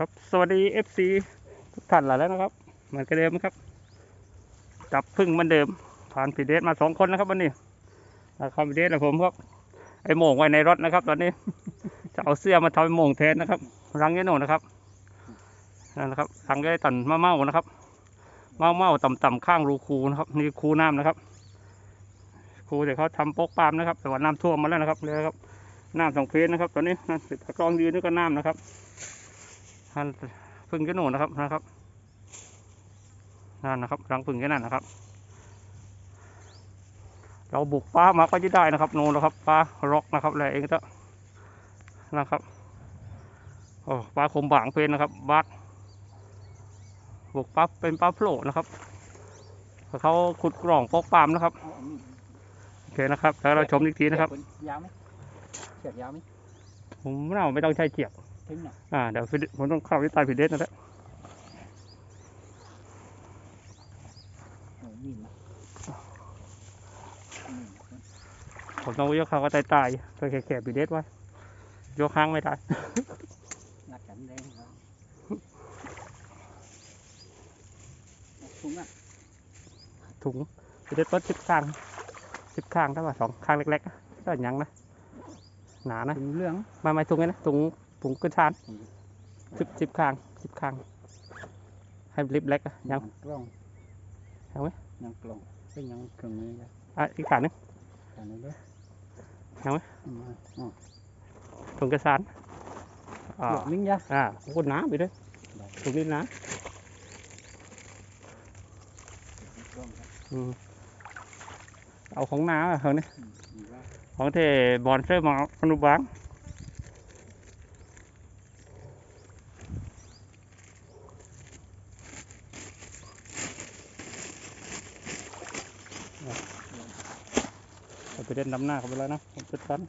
ครับ สวัสดี FC ทุกท่านหลายแล้วนะครับ เหมือนกันเดิมครับ จับพึ่งเหมือนเดิม ผ่านพีเดสมาสองคนนะครับวันนี้นะครับพีเดสและผมครับ ไอโมงไว้ในรถนะครับ ตอนนี้ จะเอาเสื้อมาทำเป็นโมงแทนนะครับ รังยะโนนะครับนั่นนะครับ รังยะตันมะเมานะครับ เมะเมาต่ำๆข้างรูคูนะครับ นี่คูน้ำนะครับคูเดี๋ยวเขาทำโป๊กปามนะครับ แต่ว่าน้ำท่วมมาแล้วนะครับเลยครับน้ำสองเพนนะครับ ตอนนี้นั่นติดตะกรองยืนนี่ก็น้ำนะครับ ท่านพึ่งกระโหนนนะครับนะครับนั่นนะครับรังพึ่งแค่นั้นนะครับ เราบุกป้ามาก็จะได้นะครับโน่นนะครับปลาร็อกนะครับอะไรเองก็นะครับโอ้ปลาขมบางเป็นนะครับบัดบุกปั๊บเป็นปลาโผล่นะครับเขาขุดกล่องโป๊กปาล์มนะครับโอเคนะครับแล้วเราชมอีกทีนะครับยาวไหมเชือกยาวไหมผมไม่เอาไม่ต้องใช้เจียบถึงหน่ อยอ่าเดี๋ยวฟิลิปผมต้องเข้าที่ใต้ผิดเด็ดนะแล้วโอ้มีดนะอืมผมต้องยกเขาก็ตายตายๆตัวแขกๆผิดเด็ดไว้ ยกค้างไม่ได้งัดกันแรงครับเอาถุงอะถุงผิดเด็ดต้นสิบข้างสิบข้างถ้าว่าสองข้างเล็กๆอะก็ยังนะหนานะถุงเหลืองมาไม่ถุงไงนะถุง ถุงกระชานอืมสิบสิบข้างสิบข้างให้ลิปเล็กอะยังกล้องยังไหมยังกล้องเป็นยังเครื่องมือกันอะอีกขาหนึงกันเลยเด้อยังไหมอืมอ๋อถุงกระชานอ่าหยอกนิ้งยะอ่าโคตรหนาไปเลยได้ถุงนี้หนะกล้องครับอืมเอาของหนาอะเขาเนี่ยอืมดีว่าของเทบอลเซอร์มาอนุบาล เอาไปเล่นดำหน้าเขาไปแล้วนะผมจุดกัน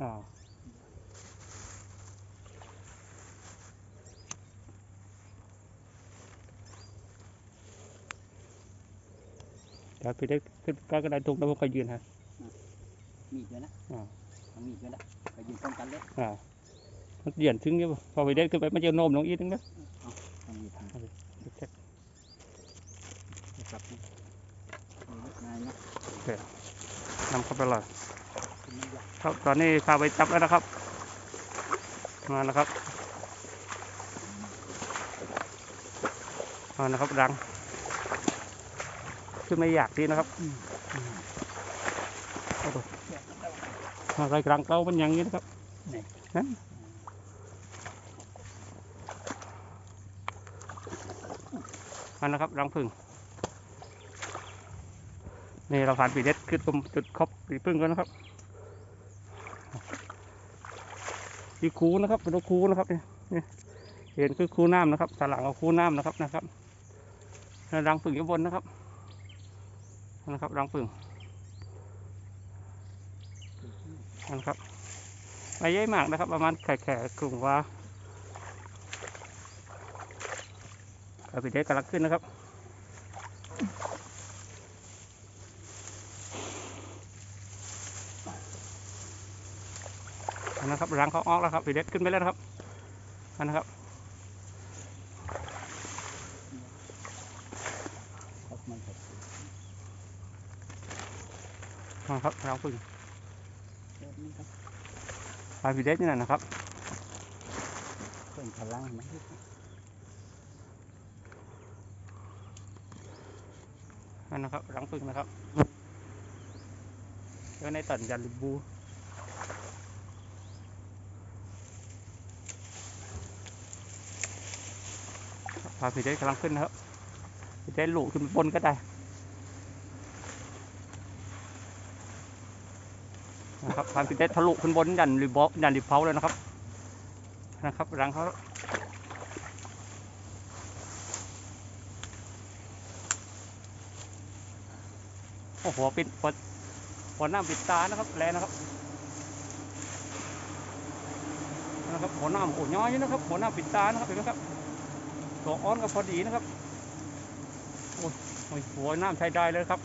อ่าเดี๋ยวพี่ได้ขึ้นก็กระไดทุกแล้วผมก็ยืนฮะมีดด้วยนะอ่ามีดด้วยนะไปยืนป้องกันเลยอ่ามันเหยียนถึงเนี่ยพอไปเด็กขึ้นไปมันจะโน้มลงอีกนึงนะ เอามีดทาง เช็ค นะครับนี่นายนะ นำเข้าไปเลยคุณไม่อยากครับตอนนี้พาไปจับแล้วนะครับ มานะครับมานะครับรัง ขึ้นไม่อยากดีนะครับอะไรรังเก้ามันอยังนี้นะครับนั่นอันนะครับรังผึ่ง นี่เราผ่านปีเด็ดขึ้นตรงจุดครบปีพึ่งกันนะครับที่คูนะครับเป็นคูนะครับเนี่ยเห็นคือคูน้ำนะครับสลังเอาคูน้ำนะครับนะครับรังผึ่งอยู่บนนะครับ นะครับรังผึ่งนะครับไม่ใหญ่มากนะครับ ประมาณแข่แข่กลุ่มว่าเอาไปเด็กกำลังขึ้นนะครับ นะครับรังเขาออกแล้วครับไปเด็ดขึ้นไปแล้วครับอันนะครับมาครับรังพึ่งปลาผีเด็ดนี่แหละนะครับเพิ่มพลังไหมอันนะครับรังผึ่งนะครับแล้วในตันยันลิบู ปลาผีเด็ดกำลังขึ้นนะครับผีเด็ดหลุขึ้นบนก็ได้นะครับปลาผีเด็ดทะลุขึ้นบนยันริบยันริบเผาเลยนะครับนะครับรังเขาโอ้โหปิดปดปดน้ำปิดตานะครับแลนะครับนะครับหัวหน้ำโอ้ย้อยนะครับหัวหน้ำปิดตานะครับเห็นไหมครับ ตัวอ้อนก็พอดีนะครับ โอ้ยโอ้ยหัวน้ำใช้ได้เลยครับ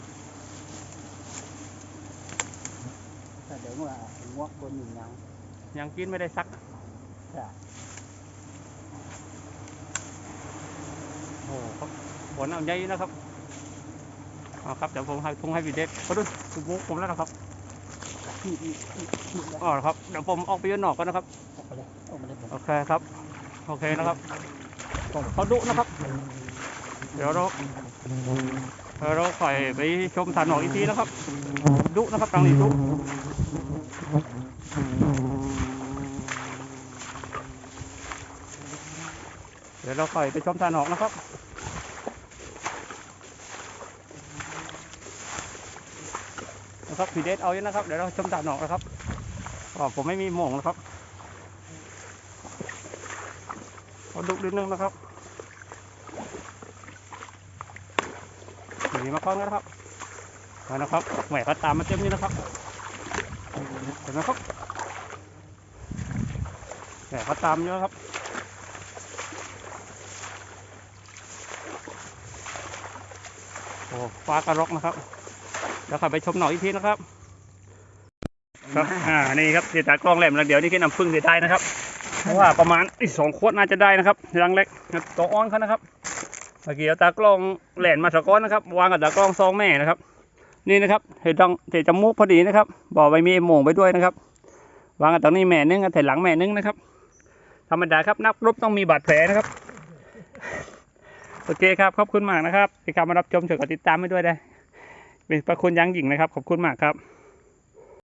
ถ้าเดี๋ยวว่างวกบนหนึ่งยางยังกินไม่ได้ซักจ้ะโอ้ครับฝนเอาใหญ่นะครับเอาครับเดี๋ยวผมให้ทุ่งให้พี่เด็กเขาดูถูกมุกผมแล้วนะครับอีกอีกอีกอีกแล้วอ๋อครับเดี๋ยวผมออกไปยืนนอกก่อนนะครับออกมาเลยออกมาเลยผมโอเคครับ โอเคนะครับ เขาดุนะครับ เดี๋ยวเราเดี๋ยวเราค่อยไปชมฐานหนอกอีกทีนะครับ ดุนะครับทางนี้ดุเดี๋ยวเราค่อยไปชมฐานหนอกนะครับนะครับพีเดสเอาอยู่นะครับ เดี๋ยวเราชมฐานหนอกนะครับอ๋อผมไม่มีหม่งนะครับ เอดุนิดนึงนะครับหนีมาก้อนกันนะครับมานะครับแหวกตามมาเต็มนี่นะครับเห็นไหมครับแหวกตามเยอะครับโอ้ฟ้ากระรอกนะครับเดี๋ยวขับไปชมหน่อยอีกทีนะครับครับ อ่า นี่ครับเสียตากล้องแหลมแล้วเดี๋ยวนี่คืน้ำผึ้งเสียได้นะครับ เพราะว่าประมาณอีกสองขวดน่าจะได้นะครับรังเล็กตัวอ้อนเขานะครับเมื่อกี้เอาตากล้องแหลนมาสะก้อนนะครับ วางกับตากล้องซองแม่นะครับ นี่นะครับเห็ดดังเห็ดจมูกพอดีนะครับบ่อใบมีโมงไปด้วยนะครับ วางกับตรงนี้แม่นึงกับแถหลังแม่นึงนะครับ ธรรมดาครับนักรบต้องมีบาดแผลนะครับโอเคครับขอบคุณมากนะครับที่เข้ามารับชมช่วยกดติดตามให้ด้วยได้เป็นประคุณยังยิ่งนะครับ ขอบคุณมากครับ